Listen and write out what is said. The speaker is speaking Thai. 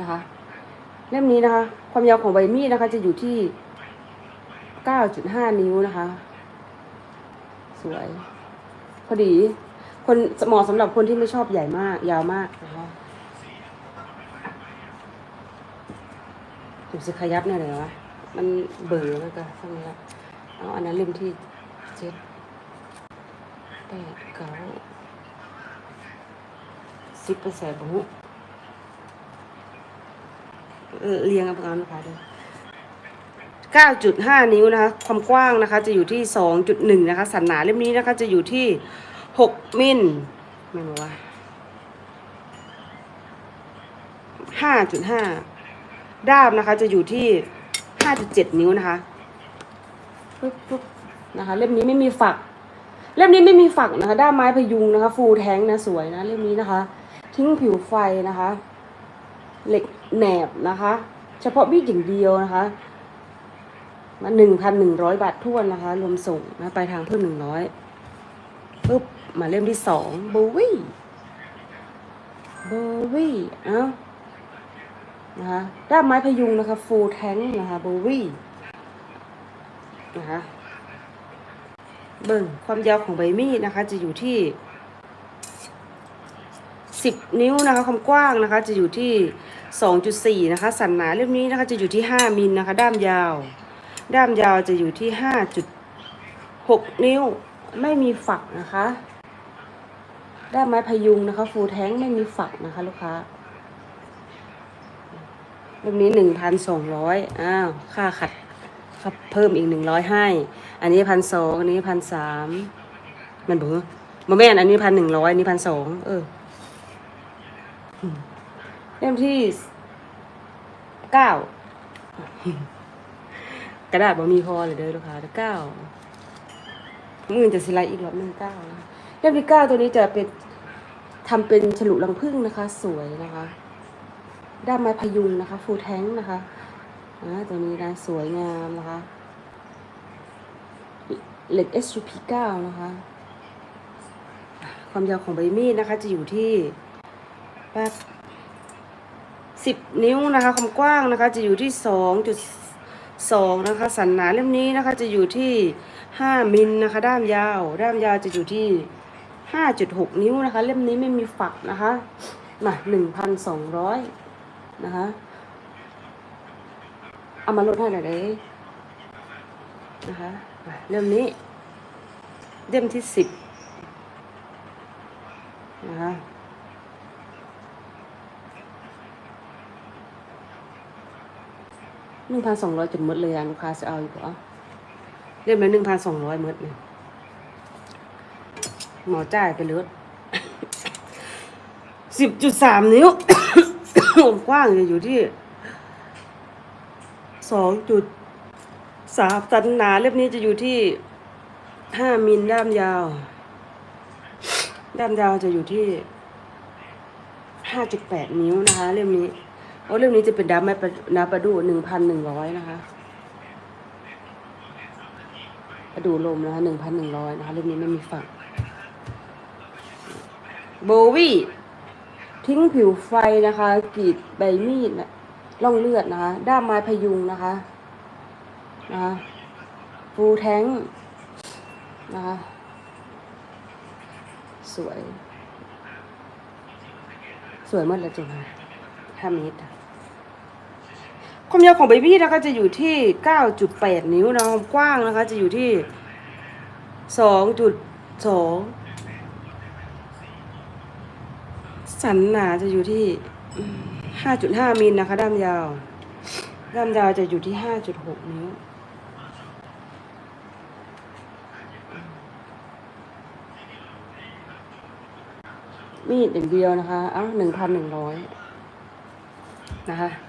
นะคะ เล่มนี้นะคะ ความยาวของใบมีดนะคะ จะอยู่ที่ 9.5 นิ้วนะคะ สวย พอดี คนเหมาะสำหรับคนที่ไม่ชอบใหญ่มาก ยาวมากนะคะผมจะขยับเนี่ยเลยวะ มันเบื่อแล้วก็ทั้งนี้เอาอันนั้นเล่มที่เจ็ดแปดเก้าสิบเปอร์เซ็นต์บุ เรียงกันประมนะคะด้วย9.5 นิ้วนะคะ ความกว้างนะคะจะอยู่ที่ 2.1 นะคะ สันหนาเล่มนี้นะคะ จะอยู่ที่ 6 มิลไม่รู้ว่า 5.5 ด้ามนะคะ จะอยู่ที่ 5.7 นิ้วนะคะปึ๊บปึ๊บนะคะ เล่มนี้ไม่มีฝัก เล่มนี้ไม่มีฝักนะคะ ด้ามไม้พยุงนะคะ ฟูแท้งนะสวยนะ เล่มนี้นะคะ ทิ้งผิวไฟนะคะ เหล็กแหนบนะคะ เฉพาะมีดอย่างเดียวนะคะมาหนึ่งพันหนึ่งร้อยบาททวนนะคะ รวมส่งนะไปลายทางเพิ่มหนึ่งร้อยปุ๊บ มาเล่มที่สองโบวี่โบวี่เอ้านะคะด้ามไม้พยุงนะคะฟูลแทงนะคะโบวี่นะคะเบิ่งความยาวของใบมีดนะคะ จะอยู่ที่สิบนิ้วนะคะความกว้างนะคะ จะอยู่ที่ สองจุดสี่นะคะ สันหนาเล่มนี้นะคะจะอยู่ที่ห้ามิลนะคะ ด้ามยาว ด้ามยาวจะอยู่ที่ห้าจุดหกนิ้ว ไม่มีฝักนะคะ ด้ามไม้พยุงนะคะ ฟูลแท้งไม่มีฝักนะคะ ลูกค้าเล่มนี้หนึ่งพันสองร้อยอ้าว ค่าขัดครับเพิ่มอีกหนึ่งร้อยให้ อันนี้พันสองอันนี้พันสามมันเบอกว่าแม่นอันนี้พันหนึ่งร้อยอันนี้พันสองเออ เล่มที่เก้ากระดาษบ่มีพอเลยเด้อลูกค้าเด้อเก้ามือจะสไลด์อีกรอบหนึ่งเก้านะเล่มที่เก้าตัวนี้จะเป็นทำเป็นฉลุรังผึ้งนะคะ สวยนะคะ ด้ามไม้พยุงนะคะ ฟูลแท้งนะคะอ่าตัวนี้นะสวยงามนะคะเหล็ก SUP 9นะคะความยาวของใบมีดนะคะ จะอยู่ที่แป๊บ สิบนิ้วนะคะความกว้างนะคะจะอยู่ที่สองจุดสองนะคะ สันหนาเล่มนี้นะคะจะอยู่ที่ห้ามิลนะคะ ด้ามยาว ด้ามยาวจะอยู่ที่ห้าจุดหกนิ้วนะคะ เล่มนี้ไม่มีฝักนะคะมาหนึ่งพันสองร้อยนะคะ เอามาลดให้หน่อยได้นะคะเล่มนี้เล่มที่สิบนะคะ หนึ่งพันสองร้อยจุดมดเลยอะลูกค้าจะเอาอีกเหรอเล่มละหนึ่งพันสองร้อยมดเนี่ยหมอจ่ายไปเลยสิบจุดสามนิ้วกว้างจะอยู่ที่สองจุดสามสันหนาเล่มนี้จะอยู่ที่ห้ามิลด้ามยาว ด้ามยาวจะอยู่ที่ห้าจุดแปดนิ้วนะคะ เล่มนี้ โอ้เรื่องนี้จะเป็นดาแม่นาประดูหนึ่งพันหนึ่งร้อยนะคะประดูลมนะคะหนึ่งพันหนึ่งร้อยนะคะเรื่องนี้ไม่มีฝั่งโบวี่ทิ้งผิวไฟนะคะกรีดใบมีดนะล่องเลือดนะคะ ด้ามไม้พยุงนะคะนะคะฟูแท้งนะคะ สวย สวยมากเลยจุ๊บ 5เมตรความยาวของเบบี้นะคะจะอยู่ที่เก้าจุดแปดนิ้วนะความกว้างนะคะ จะอยู่ที่สองจุดสองสันหนาจะอยู่ที่ห้าจุดห้ามิลนะคะ ด้ามยาว ด้ามยาวจะอยู่ที่ห้าจุดหกนิ้วมีดอย่างเดียวนะคะอ้าหนึ่งพันหนึ่งร้อย นะคะ